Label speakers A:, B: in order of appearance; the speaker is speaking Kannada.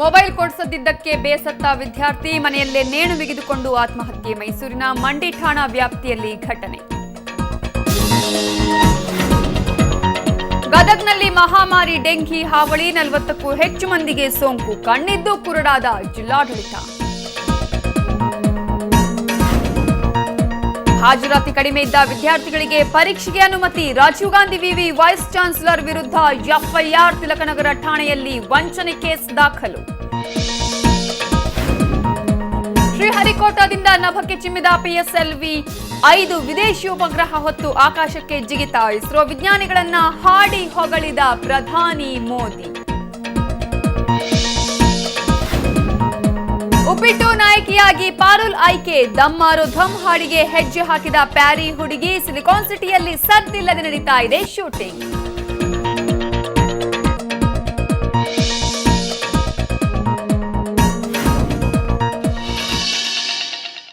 A: ಮೊಬೈಲ್ ಕೊಡಿಸದಿದ್ದಕ್ಕೆ ಬೇಸತ್ತ ವಿದ್ಯಾರ್ಥಿ ಮನೆಯಲ್ಲೇ ನೇಣು ಬಿಗಿದುಕೊಂಡು ಆತ್ಮಹತ್ಯೆ. ಮೈಸೂರಿನ ಮಂಡಿ ಠಾಣಾ ವ್ಯಾಪ್ತಿಯಲ್ಲಿ ಘಟನೆ. ಗದಗ್ನಲ್ಲಿ ಮಹಾಮಾರಿ ಡೆಂಘಿ ಹಾವಳಿ, ನಲವತ್ತಕ್ಕೂ ಹೆಚ್ಚು ಮಂದಿಗೆ ಸೋಂಕು, ಕಣ್ಣಿದ್ದು ಕುರುಡಾದ ಜಿಲ್ಲಾಡಳಿತ. ಹಾಜರಾತಿ ಕಡಿಮೆ ಇದ್ದ ವಿದ್ಯಾರ್ಥಿಗಳಿಗೆ ಪರೀಕ್ಷೆಗೆ ಅನುಮತಿ. ರಾಜೀವ್ ಗಾಂಧಿ ವಿವಿ ವೈಸ್ ಚಾನ್ಸಲರ್ ವಿರುದ್ಧ ಎಫ್ಐಆರ್ ತಿಲಕನಗರ ಠಾಣೆಯಲ್ಲಿ ವಂಚನೆ ಕೇಸ್ ದಾಖಲು. ಶ್ರೀಹರಿಕೋಟಾದಿಂದ ನಭಕ್ಕೆ ಚಿಮ್ಮಿದ ಪಿಎಸ್ಎಲ್ವಿ ಐದು ವಿದೇಶಿ ಉಪಗ್ರಹ ಹೊತ್ತು ಆಕಾಶಕ್ಕೆ ಜಿಗಿತ. ಇಸ್ರೋ ವಿಜ್ಞಾನಿಗಳನ್ನ ಹಾಡಿ ಹೊಗಳಿದ ಪ್ರಧಾನಿ ಮೋದಿ. ಉಪ್ಪಿಟ್ಟು ನಾಯಕಿಯಾಗಿ ಪಾರುಲ್ ಆಯ್ಕೆ. ದಮ್ಮಾರು ಧಮ್ ಹಾಡಿಗೆ ಹೆಜ್ಜೆ ಹಾಕಿದ ಪ್ಯಾರಿ ಹುಡುಗಿ ಸಿಲಿಕಾನ್ ಸಿಟಿಯಲ್ಲಿ ಸದ್ದಿಲ್ಲದೆ ನಡೀತಾ ಇದೆ ಶೂಟಿಂಗ್.